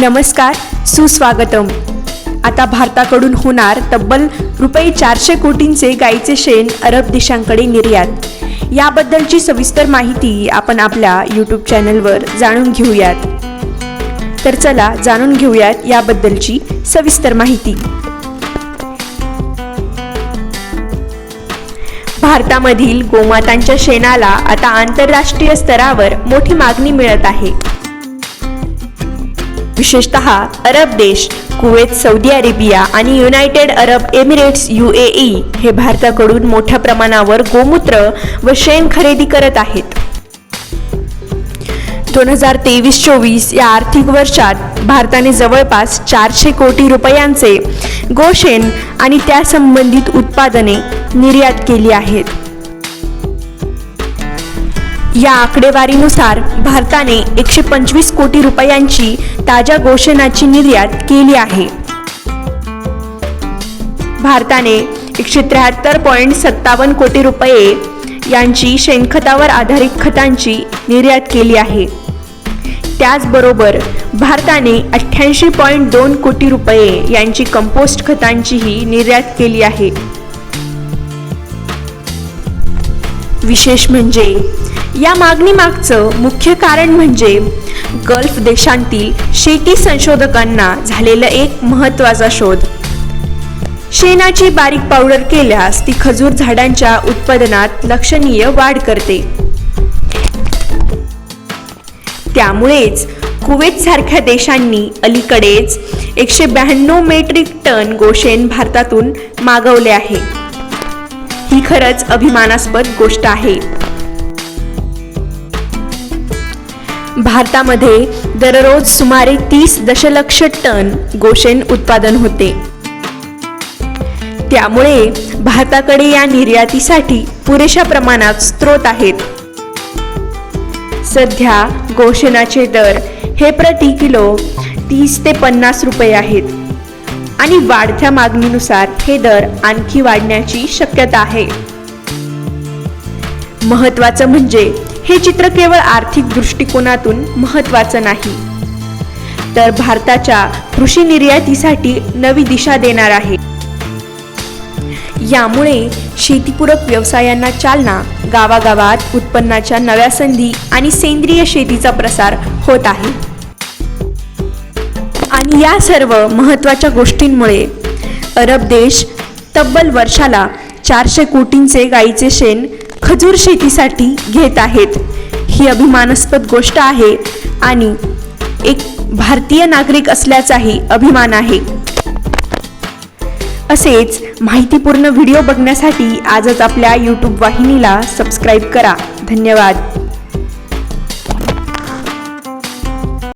नमस्कार सुस्वागतम. आता भारताकडून होणार तब्बल रुपये चारशे कोटींचे गाईचे शेण अरब देशांकडे निर्यात. याबद्दलची सविस्तर माहिती आपण आपल्या यूट्यूब चॅनलवर जाणून घेऊयात. तर चला जाणून घेऊयात याबद्दलची सविस्तर माहिती. भारतामधील गोमातांच्या शेणाला आता आंतरराष्ट्रीय स्तरावर मोठी मागणी मिळत आहे. विशेषतः अरब देश कुवेत सौदी अरेबिया आणि United Arab Emirates U A E हे भारताकडून मोठ्या प्रमाणावर गोमूत्र व शेण खरेदी करत आहेत. दोन हजार तेवीस चोवीस या आर्थिक वर्षात भारताने जवळपास चारशे कोटी रुपयांचे गोशेन आणि त्यासंबंधित उत्पादने निर्यात केली आहेत. या आकडेवारीनुसार भारताने एकशे पंचवीस कोटी रुपयांची ताज्या गोषणाची निर्यात केली आहे. भारताने एकशे त्र्याहत्तर पॉईंट सत्तावन्न कोटी रुपये यांची शेणखतावर आधारित खतांची निर्यात केली आहे. त्याचबरोबर भारताने अठ्ठ्याऐंशी पॉईंट दोन कोटी रुपये यांची कंपोस्ट खतांचीही निर्यात केली आहे. विशेष म्हणजे या मागणीमागचं मुख्य कारण म्हणजे गल्फ देशांतील शेती संशोधकांना झालेला एक महत्त्वाचा शोध. शेणाची बारीक पावडर केल्यास ती खजूर झाडांच्या उत्पादनात लक्षणीय वाढ करते. त्यामुळेच कुवेत सारख्या देशांनी अलीकडेच एकशे ब्याण्णव मेट्रिक टन गोशेन भारतातून मागवले आहे. ही खरंच अभिमानास्पद गोष्ट आहे. भारतामध्ये दररोज सुमारे तीस दशलक्ष टन गोशेन उत्पादन होते. त्यामुळे भारताकडे या निर्यातीसाठी पुरेशा प्रमाणात स्रोत आहेत. सध्या गोशेनाचे दर हे प्रति किलो तीस ते पन्नास रुपये आहेत. आणि वाढत्या मागणीनुसार हे दर आणखी वाढण्याची शक्यता आहे. महत्वाचं म्हणजे हे चित्र केवळ आर्थिक दृष्टिकोनातून महत्वाचं नाही. तर भारताच्या कृषी निर्यातीसाठी नवी दिशा देणार आहे. यामुळे शेतीपूरक व्यवसायांना चालना गावागावात उत्पन्नाच्या नव्या संधी आणि सेंद्रिय शेतीचा प्रसार होत आहे. आणि या सर्व महत्त्वाच्या गोष्टींमुळे अरब देश तब्बल वर्षाला चारशे कोटींचे गाईचे शेण खजूर शेतीसाठी घेत आहेत. ही अभिमानास्पद गोष्ट आहे आणि एक भारतीय नागरिक असल्याचाही अभिमान आहे. असेच माहितीपूर्ण व्हिडिओ बघण्यासाठी आजच आपल्या यूट्यूब वाहिनीला सबस्क्राईब करा. धन्यवाद.